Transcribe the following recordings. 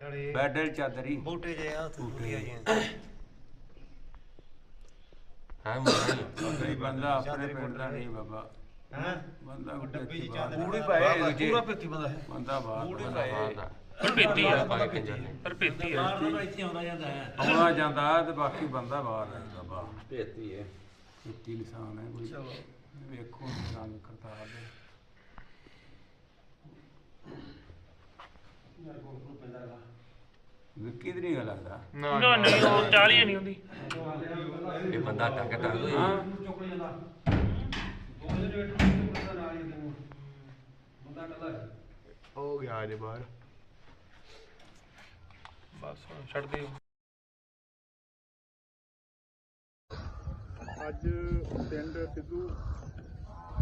ਡਲੇ ਬੈਡਲ ਚਾਦਰੀ। ਬੂਟੇ ਜੇ ਆ ਬੂਟੀਆਂ ਜੀ ਹਾਂ ਮੁੰਡਾ ਕੋਈ ਬੰਦਾ ਆਪਣੇ ਪਿੰਡ ਦਾ ਨਹੀਂ ਬਾਬਾ। ਹਾਂ? ਬੰਦਾ ਡੱਬੀ ਜੀ ਚਾਦਰ ਪੂਰੀ ਪਏ ਦੂਜੇ। ਪੂਰਾ ਪੇਤੀ ਬੰਦਾ ਹੈ। ਬੰਦਾ ਬਾਹਰ ਪੂਰੀ ਬੰਦਾ ਪਏ। ਬਾਹਰ ਦਾ। ਪਰ ਪੇਤੀ ਆ। ਪਾ ਕੇ ਜਾਂਦੇ ਪਰ ਪੇਤੀ ਆ। ਬਾਹਰ ਨਾਲ ਇੱਥੇ ਆਉਂਦਾ ਜਾਂਦਾ ਹੈ। ਆਉਣਾ ਜਾਂਦਾ ਤੇ ਬਾਕੀ ਬੰਦਾ ਬਾਹਰ ਰਹਿੰਦਾ ਬਾ ਭੇਤੀ ਹੈ ਕਿੱਤੀ ਨਿਸ਼ਾਨ ਹੈ ਕੋਈ। ਚਲੋ। ਵੇਖੋ ਨਿਸ਼ਾਨ ਕਰਤਾਰ ਦੇ। ਯਾਰ ਕੋਲ ਨੂੰ ਪੈਂਦਾ ਰਹਾ ਵਿੱਕੀ ਦੀ ਨਹੀਂ ਗੱਲ ਲੱਗਦਾ ਨਾ ਨਹੀਂ ਉਹ 40 ਨਹੀਂ ਹੁੰਦੀ। ਇਹ ਬੰਦਾ ਟੱਕ ਕਰ ਦੋ ਹਾਂ। ਚੁੱਕ ਜਾਂਦਾ ਦੋ ਦੇ ਰੇਟ ਨੂੰ ਬੰਦਾ ਨਾਲ ਹੀ ਬੰਦਾ ਗਿਆ ਜੇ ਬਾਹਰ। ਬਸ ਹੁਣ ਛੱਡ ਦਿਓ ਅੱਜ ਪਿੰਡ ਸਿੱਧੂ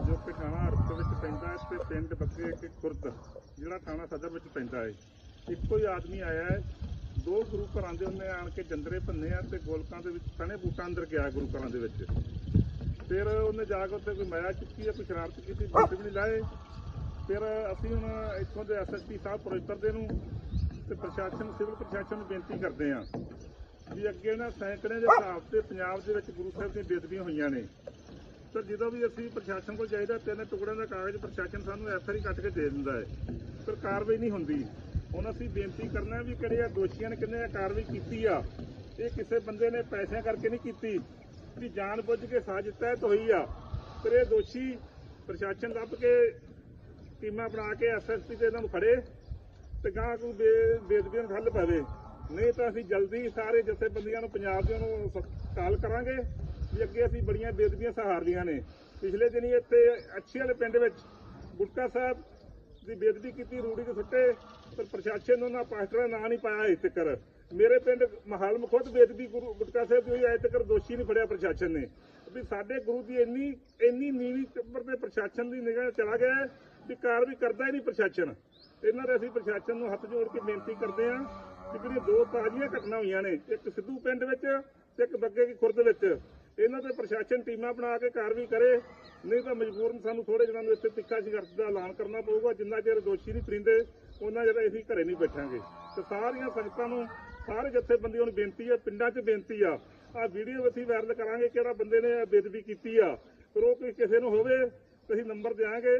ਜੋ ਕਿ ਥਾਣਾ ਅਰਥ ਵਿੱਚ ਪੈਂਦਾ ਹੈ ਤੇ ਪਿੰਡ ਬੱਗੇ ਕੇ ਖੁਰਦ ਜਿਹੜਾ ਥਾਣਾ ਸਦਰ ਵਿੱਚ ਪੈਂਦਾ ਹੈ। ਇੱਕੋ ਹੀ ਆਦਮੀ ਆਇਆ ਹੈ ਦੋ ਗੁਰੂ ਘਰਾਂ ਦੇ ਉਹਨੇ ਆਣ ਕੇ ਜੰਦਰੇ ਭੰਨੇ ਆ ਤੇ ਗੋਲਕਾਂ ਦੇ ਵਿੱਚ ਸਣੇ ਬੂਟਾਂ ਅੰਦਰ ਗਿਆ ਗੁਰੂ ਘਰਾਂ ਦੇ ਵਿੱਚ। ਫਿਰ ਉਹਨੇ ਜਾ ਕੇ ਉੱਥੇ ਕੋਈ ਮਾਇਆ ਚੁੱਕੀ ਹੈ ਕੋਈ ਸ਼ਰਾਰਤ ਕੀਤੀ, ਬੂਟ ਵੀ ਨਹੀਂ ਲਾਏ। ਫਿਰ ਅਸੀਂ ਹੁਣ ਇੱਥੋਂ ਦੇ ਐਸਐਸਪੀ ਸਾਹਿਬ ਪ੍ਰੋਜੈਕਟਰ ਦੇ ਨੂੰ ਤੇ ਪ੍ਰਸ਼ਾਸਨ, ਸਿਵਲ ਪ੍ਰਸ਼ਾਸਨ ਨੂੰ ਬੇਨਤੀ ਕਰਦੇ ਹਾਂ ਵੀ ਅੱਗੇ ਨਾ ਸੈਂਕੜੇ ਦੇ ਹਿਸਾਬ ਤੇ ਪੰਜਾਬ ਦੇ ਵਿੱਚ ਗੁਰੂ ਸਾਹਿਬ ਦੀਆਂ ਬੇਦਬੀਆਂ ਹੋਈਆਂ ਨੇ। ਤਾਂ ਜਦੋਂ ਵੀ ਅਸੀਂ ਪ੍ਰਸ਼ਾਸਨ ਕੋਲ ਜਾਈਦਾ, ਤਿੰਨ ਟੁਕੜਿਆਂ ਦਾ ਕਾਗਜ਼ ਪ੍ਰਸ਼ਾਸਨ ਸਾਨੂੰ ਐਫਆਈ ਕੱਟ ਕੇ ਦੇ ਦਿੰਦਾ ਹੈ। ਪਰ ਕਾਰਵਾਈ ਨਹੀਂ ਹੁੰਦੀ। ਹੁਣ ਅਸੀਂ ਬੇਨਤੀ ਕਰਨਾ ਵੀ ਕਿਹੜੇ ਆ ਦੋਸ਼ੀਆਂ ਨੇ ਕਿੰਨੇ ਕਾਰਵਾਈ ਕੀਤੀ ਆ, ਇਹ ਕਿਸੇ ਬੰਦੇ ਨੇ ਪੈਸਿਆਂ ਕਰਕੇ ਨਹੀਂ ਕੀਤੀ। ਵੀ ਜਾਣ ਬੁੱਝ ਕੇ ਸਾਜ਼ਿਸ਼ ਤਹਿਤ ਹੋਈ ਆ ਪਰ ਇਹ ਦੋਸ਼ੀ ਪ੍ਰਸ਼ਾਸਨ ਲੱਭ ਕੇ ਟੀਮਾਂ ਬਣਾ ਕੇ ਐਸਐਸਪੀ ਤੇ ਇਹਨਾਂ ਨੂੰ ਫੜੇ ਤੇ ਗਾਂ ਕੋਈ ਬੇ- ਬੇਦਬੀਆਂ ਨੂੰ ਠੱਲ ਪਵੇ। ਨਹੀਂ ਤਾਂ ਅਸੀਂ ਜਲਦੀ ਸਾਰੇ ਜਥੇਬੰਦੀਆਂ ਨੂੰ, ਪੰਜਾਬ ਦੇ ਨੂੰ ਕਾਲ ਕਰਾਂਗੇ ਵੀ ਅੱਗੇ ਅਸੀਂ ਬੜੀਆਂ ਬੇਦਬੀਆਂ ਸਹਾਰਦੀਆਂ ਨੇ। ਪਿਛਲੇ ਦਿਨੀ ਇੱਥੇ ਅੱਛੀ ਵਾਲੇ ਪਿੰਡ ਵਿੱਚ ਗੁਟਕਾ ਸਾਹਿਬ ਦੀ ਬੇਦਬੀ ਕੀਤੀ, ਰੂੜੀ ਦੇ ਸੁੱਟੇ ਪਰ ਪ੍ਰਸ਼ਾਸਨ ਨੇ ਉਹਨਾਂ ਪਾਸਟਰਾਂ ਨਾਂ ਨਹੀਂ ਪਾਇਆ ਅਜੇ ਤੱਕ ਮੇਰੇ ਪਿੰਡ ਮਹਾਲਮ ਖੁਦ ਬੇਦਬੀ ਗੁਰੂ ਗੁਟਕਾ ਸਾਹਿਬ ਦੀ ਹੋਈ, ਅਜੇ ਤੱਕ ਦੋਸ਼ੀ ਨਹੀਂ ਫੜਿਆ ਪ੍ਰਸ਼ਾਸਨ ਨੇ। ਵੀ ਸਾਡੇ ਗੁਰੂ ਦੀ ਇੰਨੀ ਇੰਨੀ ਨੀਵੀਂ ਚੱਪਰ ਤੇ ਪ੍ਰਸ਼ਾਸਨ ਦੀ ਨਿਗਾਹ ਚਲਾ ਗਿਆ ਹੈ ਵੀ ਕਾਰਵਾਈ ਕਰਦਾ ਹੀ ਨਹੀਂ ਪ੍ਰਸ਼ਾਸਨ। ਇਹਨਾਂ ਦੇ ਅਸੀਂ ਪ੍ਰਸ਼ਾਸਨ ਨੂੰ ਹੱਥ ਜੋੜ ਕੇ ਬੇਨਤੀ ਕਰਦੇ ਹਾਂ ਕਿ ਜਿਹੜੀਆਂ ਦੋ ਤਾਜ਼ੀਆਂ ਘਟਨਾ ਹੋਈਆਂ ਨੇ, ਇੱਕ ਸਿੱਧੂ ਪਿੰਡ ਵਿੱਚ ਤੇ ਇੱਕ ਬੱਗੇ ਦੀ ਖੁਰਦ ਵਿੱਚ। ਇਹਨਾਂ ਤੇ ਪ੍ਰਸ਼ਾਸਨ ਟੀਮਾਂ ਬਣਾ ਕੇ ਕਾਰਵਾਈ ਕਰੇ। ਨਹੀਂ ਤਾਂ ਮਜਬੂਰਨ ਸਾਨੂੰ ਥੋੜੇ ਦਿਨਾਂ ਨੂੰ ਇੱਥੇ ਤਿੱਖਾ ਸੰਘਰਸ਼ ਦਾ ਐਲਾਨ ਕਰਨਾ ਪਊਗਾ। ਜਿੰਨਾ ਚਿਰ ਦੋਸ਼ੀ ਨਹੀਂ ਫਰਿੰਦੇ ਉਹਨਾਂ ਚਿਰ ਅਸੀਂ ਘਰੇ ਨਹੀਂ ਬੈਠਾਂਗੇ। ਤੇ ਸਾਰੀਆਂ ਸੰਗਤਾਂ ਨੂੰ, ਸਾਰੇ ਜਥੇਬੰਦੀਆਂ ਨੂੰ ਬੇਨਤੀ ਹੈ ਪਿੰਡਾਂ 'ਚ ਬੇਨਤੀ ਆ ਆ ਵੀਡੀਓ ਅਸੀਂ ਵਾਇਰਲ ਕਰਾਂਗੇ ਕਿਹੜਾ ਬੰਦੇ ਨੇ ਬੇਦਬੀ ਕੀਤੀ ਆ। ਫਿਰ ਉਹ ਕੋਈ ਕਿਸੇ ਨੂੰ ਹੋਵੇ, ਤੇ ਅਸੀਂ ਨੰਬਰ ਦਿਆਂਗੇ।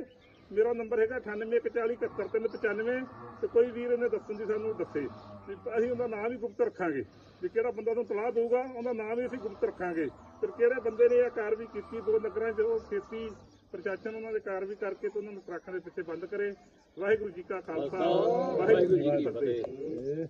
ਮੇਰਾ ਨੰਬਰ ਹੈਗਾ 9814417395 ਤੇ ਕੋਈ ਵੀਰ ਇਹਨੇ ਦੱਸਣ ਦੀ ਸਾਨੂੰ ਦੱਸੇ ਵੀ ਅਸੀਂ ਉਹਦਾ ਨਾਮ ਵੀ ਗੁਪਤ ਰੱਖਾਂਗੇ ਵੀ ਕਿਹੜਾ ਬੰਦਾ ਤੁਹਾਨੂੰ ਤਲਾਹ ਦੇਊਗਾ ਉਹਦਾ ਨਾਮ ਵੀ ਅਸੀਂ ਗੁਪਤ ਰੱਖਾਂਗੇ। ਫਿਰ ਕਿਹੜੇ ਬੰਦੇ ਨੇ ਇਹ ਕਾਰਵਾਈ ਕੀਤੀ ਦੋ ਨਗਰਾਂ 'ਚ ਉਹ ਖੇਤੀ ਪ੍ਰਸ਼ਾਸਨ ਉਹਨਾਂ ਦੇ ਕਾਰਵਾਈ ਕਰਕੇ ਤੇ ਉਹਨਾਂ ਨੂੰ ਟਰੱਕਾਂ ਦੇ ਪਿੱਛੇ ਬੰਦ ਕਰੇ। ਵਾਹਿਗੁਰੂ ਜੀ ਕਾ ਖਾਲਸਾ ਵਾਹਿਗੁਰੂ ਜੀ ਕੀ ਫਤਿਹ।